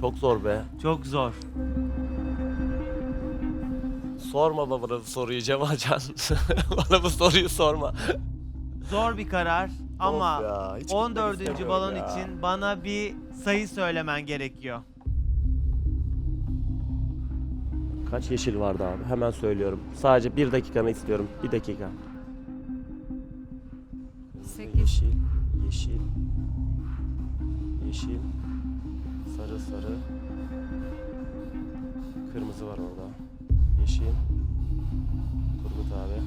Çok zor be. Çok zor. Sorma bana bu soruyu Cemalcan. bana bu soruyu sorma. Zor bir karar ama Of ya, hiç gitmek 14. istemiyorum balon ya. için bana bir sayı söylemen gerekiyor. Kaç yeşil vardı abi? Hemen söylüyorum. Sadece bir dakikanı istiyorum. Bir dakika. 8. Yeşil, yeşil, yeşil, sarı sarı, kırmızı var orada. Yeşil, Turgut abi.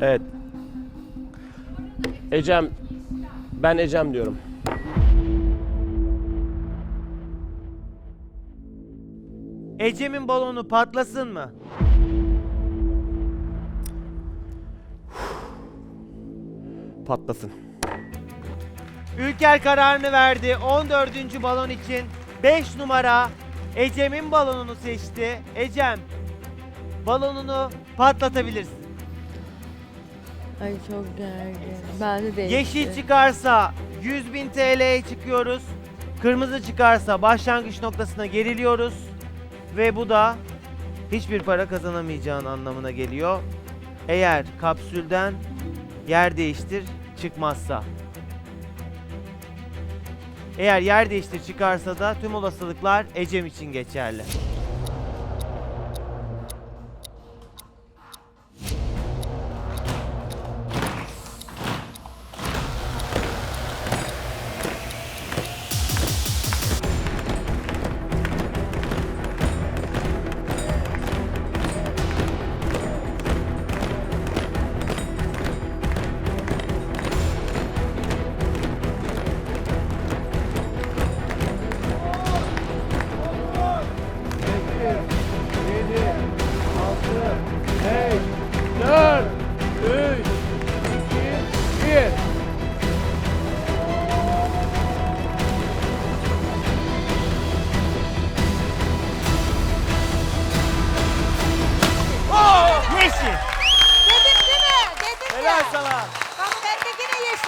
Evet. Ecem, ben Ecem diyorum. Ecem'in balonu patlasın mı? Patlasın. Ülker kararını verdi. 14. balon için 5 numara Ecem'in balonunu seçti. Ecem balonunu patlatabilirsin. Ay çok gergin. Ben de değişti. Yeşil çıkarsa 100.000 TL'ye çıkıyoruz. Kırmızı çıkarsa başlangıç noktasına geriliyoruz. Ve bu da hiçbir para kazanamayacağın anlamına geliyor. Eğer kapsülden yer değiştir çıkmazsa. Eğer yer değiştir çıkarsa da tüm olasılıklar Ecem için geçerli.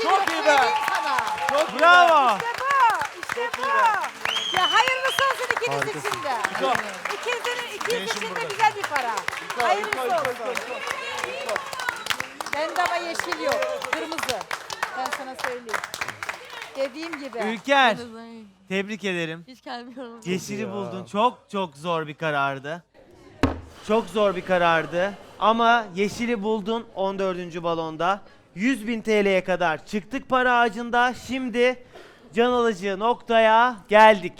Çok iyi be. Çok Bravo. İşte bu. İşte bu. Ya hayırlısı olsun ikiniz için de. İkinizin, ikiniz için de güzel bir para. Hayırlısı olsun. Bende ama yeşil yok. Kırmızı. Ben sana söyleyeyim. Dediğim gibi. Ülker. Tebrik ederim. Hiç gelmiyorum. Yeşili buldun. Çok çok zor bir karardı. Çok zor bir karardı. Ama yeşili buldun 14. balonda. 100.000 TL'ye kadar çıktık para ağacında. Şimdi can alıcı noktaya geldik.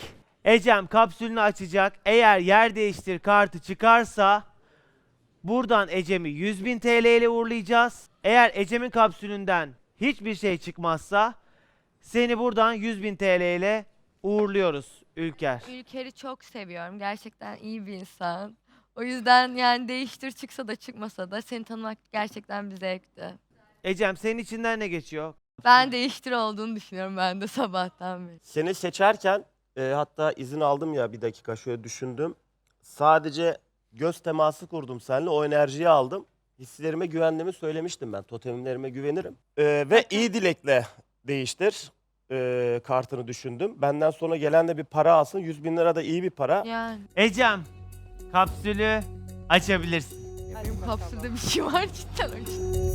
Ecem kapsülünü açacak. Eğer yer değiştir kartı çıkarsa buradan Ecem'i 100.000 TL ile uğurlayacağız. Eğer Ecem'in kapsülünden hiçbir şey çıkmazsa seni buradan 100.000 TL ile uğurluyoruz Ülker. Ülker'i çok seviyorum. Gerçekten iyi bir insan. O yüzden yani değiştir çıksa da çıkmasa da seni tanımak gerçekten bir zevkti. Ecem senin içinden ne geçiyor? Ben değiştir olduğunu düşünüyorum ben de sabahtan beri. Seni seçerken e, hatta izin aldım ya bir dakika şöyle düşündüm. Sadece göz teması kurdum seninle o enerjiyi aldım. Hislerime güvendiğimi söylemiştim ben. Totemlerime güvenirim. E, ve iyi dilekle değiştir e, kartını düşündüm. Benden sonra gelen de bir para alsın. 100 bin lira da iyi bir para. Yani Ecem kapsülü açabilirsin. benim kapsülde bir şey var cidden. öyle.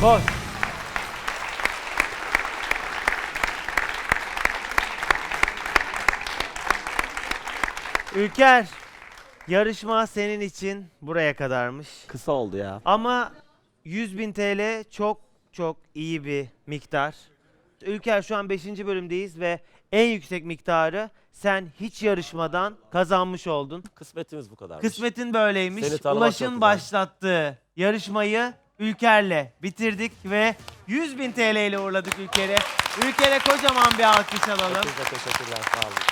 Koş. Ülker, yarışma senin için buraya kadarmış. Kısa oldu ya. Ama 100.000 TL çok çok iyi bir miktar. Ülker şu an 5. bölümdeyiz ve en yüksek miktarı sen hiç yarışmadan kazanmış oldun. Kısmetimiz bu kadar. Kısmetin böyleymiş. Seni tanımak çok Ulaş'ın güzel. başlattığı yarışmayı Ülker'le bitirdik ve 100.000 TL ile uğurladık Ülker'e. Ülker'e kocaman bir alkış alalım. Hepinize teşekkürler. Sağ olun.